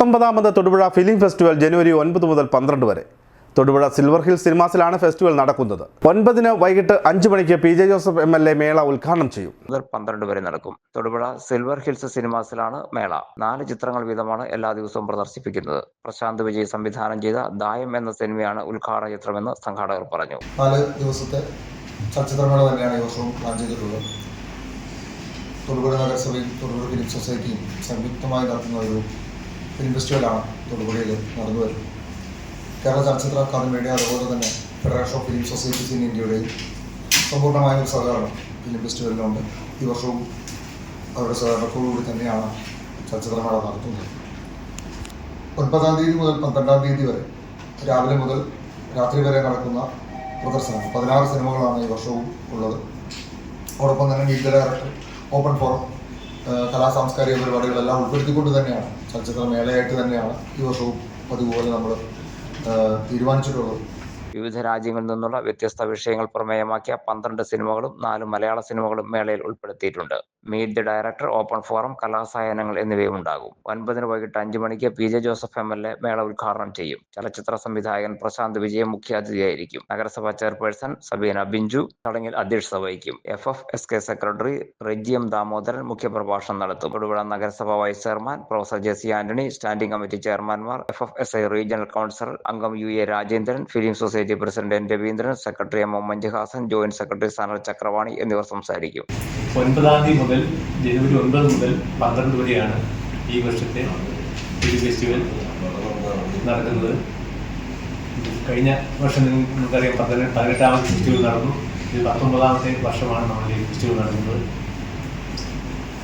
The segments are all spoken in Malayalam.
പത്തൊമ്പതാമത് തൊടുപുഴ ഫിലിം ഫെസ്റ്റിവൽ ജനുവരി ഒൻപത് മുതൽ പന്ത്രണ്ട് വരെ. തൊടുപുഴ സിൽവർ ഹിൽ സിനിമാസിലാണ് ഫെസ്റ്റിവൽ നടക്കുന്നത്. ഒൻപതിന് വൈകിട്ട് അഞ്ചു മണിക്ക് P J Joseph M L A മേള ഉദ്ഘാടനം ചെയ്യും. മുതൽ പന്ത്രണ്ട് വരെ നടക്കും. തൊടുപുഴ സിൽവർ ഹിൽസ് സിനിമാസിലാണ് മേള. നാല് ചിത്രങ്ങൾ വീതമാണ് എല്ലാ ദിവസവും പ്രദർശിപ്പിക്കുന്നത്. പ്രശാന്ത് വിജയ് സംവിധാനം ചെയ്ത ദായം എന്ന സിനിമയാണ് ഉദ്ഘാടന ചിത്രമെന്ന് സംഘാടകർ പറഞ്ഞു. നാല് ദിവസത്തെ ചലച്ചിത്രമേള തന്നെയാണ് ഈ വർഷവും പ്ലാൻ ചെയ്തിട്ടുള്ളത്. തൊടുപുഴ നഗരസഭയും തൊടുപുഴ ഫിലിം സൊസൈറ്റിയും സംയുക്തമായി നടത്തുന്ന ഒരു ഫിലിം ഫെസ്റ്റിവലാണ് തൊടുപുഴയിൽ നടന്നു വരുന്നത്. കേരള ചലച്ചിത്ര അക്കാദമിയുടെ അതുപോലെ തന്നെ federation of film societies in ഇന്ത്യയുടെയും സമ്പൂർണമായ ഒരു സഹകരണം ഫിലിം ഫെസ്റ്റിവലിനുണ്ട് ഈ വർഷവും അവരുടെ സഹകരണത്തോടുകൂടി തന്നെയാണ് ചലച്ചിത്രമേള നടത്തുന്നത്. ഒൻപതാം തീയതി മുതൽ പന്ത്രണ്ടാം തീയതി വരെ രാവിലെ മുതൽ രാത്രി വരെ നടക്കുന്ന പ്രദർശനം പതിനാറ് സിനിമകളാണ് ഈ വർഷവും ഉള്ളത്. അതോടൊപ്പം തന്നെ മീറ്റ് ഡയറക്ടർ ഓപ്പൺ ഫോറം കലാ സാംസ്കാരിക പരിപാടികളെല്ലാം ഉൾപ്പെടുത്തിക്കൊണ്ട് തന്നെയാണ്. ചലച്ചിത്ര മേളയായിട്ട് തന്നെയാണ് ഈ വർഷവും അതുപോലെ നമ്മൾ തീരുമാനിച്ചിട്ടുള്ളത്. വിവിധ രാജ്യങ്ങളിൽ നിന്നുള്ള വ്യത്യസ്ത വിഷയങ്ങൾ പ്രമേയമാക്കിയ പന്ത്രണ്ട് സിനിമകളും നാല് മലയാള സിനിമകളും മേളയിൽ ഉൾപ്പെടുത്തിയിട്ടുണ്ട്. Meet the director open forum കലാസായനങ്ങൾ എന്നിവയും ഉണ്ടാകും. ഒൻപതിന് വൈകിട്ട് അഞ്ചു മണിക്ക് P J Joseph M L A മേള ഉദ്ഘാടനം ചെയ്യും. ചലച്ചിത്ര സംവിധായകൻ പ്രശാന്ത് വിജയ് മുഖ്യാതിഥിയായിരിക്കും. നഗരസഭാ ചെയർപേഴ്സൺ സബീന ബിഞ്ചു ചടങ്ങിൽ അധ്യക്ഷത വഹിക്കും. F F S K secretary Reji M Damodaran മുഖ്യപ്രഭാഷണം നടത്തും. തൊടുപുഴ നഗരസഭാ vice chairman professor Jessy Antony standing committee ചെയർമാൻമാർ F F S I regional councillor അംഗം U A Rajendran film society president N Raveendran secretary M M Manjuhasan joint secretary Sanal Chakravani എന്നിവർ സംസാരിക്കും. ഒൻപതാം തീയതി മുതൽ ജനുവരി ഒൻപത് മുതൽ പന്ത്രണ്ട് വരെയാണ് ഈ വർഷത്തെ ഫിലിം ഫെസ്റ്റിവൽ നടക്കുന്നത്. കഴിഞ്ഞ വർഷം നിങ്ങൾക്കറിയാം പതിനെട്ട് പതിനെട്ടാമത്തെ ഫെസ്റ്റിവൽ നടന്നു. ഇത് പത്തൊമ്പതാമത്തെ വർഷമാണ് നമ്മൾ ഈ ഫെസ്റ്റിവൽ നടക്കുന്നത്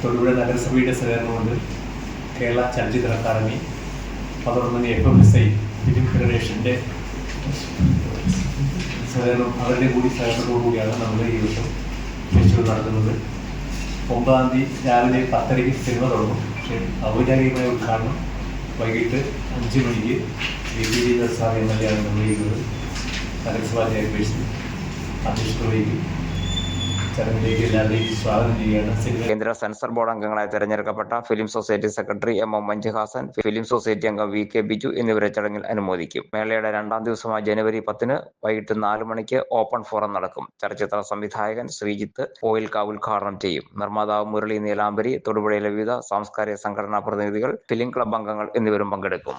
തൊടുപുഴ നഗരസഭയുടെ സഹകരണം കൊണ്ട് കേരള ചലച്ചിത്ര അക്കാദമി പതിനൊന്നിന് തന്നെ F M S I film ഫെഡറേഷന്റെ സഹകരണം അവരുടെ കൂടി സഹകരണത്തോടു കൂടിയാണ് നമ്മൾ ഈ വർഷം ഫെസ്റ്റിവൽ നടത്തുന്നത് ഒമ്പതാം തീയതി രാവിലെ പത്തരയ്ക്ക് സിനിമ തുടങ്ങും. പക്ഷേ ഔപചാരികമായ ഉദ്ഘാടനം വൈകിട്ട് അഞ്ച് മണിക്ക് വി പി ഡി ദസാർ എം എൽ എ ആണ് നിർവഹിക്കുന്നത്. നഗരസഭാ ചെയർപേഴ്സൺ അധ്യക്ഷത വഹിക്കും കേന്ദ്ര സെൻസർ ബോർഡ് അംഗങ്ങളായി തെരഞ്ഞെടുക്കപ്പെട്ട film society secretary M M Manjuhasan film society അംഗം വി കെ ബിജു എന്നിവരെ ചടങ്ങിൽ അനുമോദിക്കും. മേളയുടെ രണ്ടാം ദിവസമായ ജനുവരി പത്തിന് വൈകിട്ട് നാല് മണിക്ക് ഓപ്പൺ ഫോറം നടക്കും. ചലച്ചിത്ര സംവിധായകൻ ശ്രീജിത്ത് ഓയിൽ കാവ് ഉദ്ഘാടനം ചെയ്യും. നിർമ്മാതാവ് മുരളി നീലാംബരി തൊടുപുഴയിലെ വിവിധ സാംസ്കാരിക സംഘടനാ പ്രതിനിധികൾ ഫിലിം ക്ലബ് അംഗങ്ങൾ എന്നിവരും പങ്കെടുക്കും.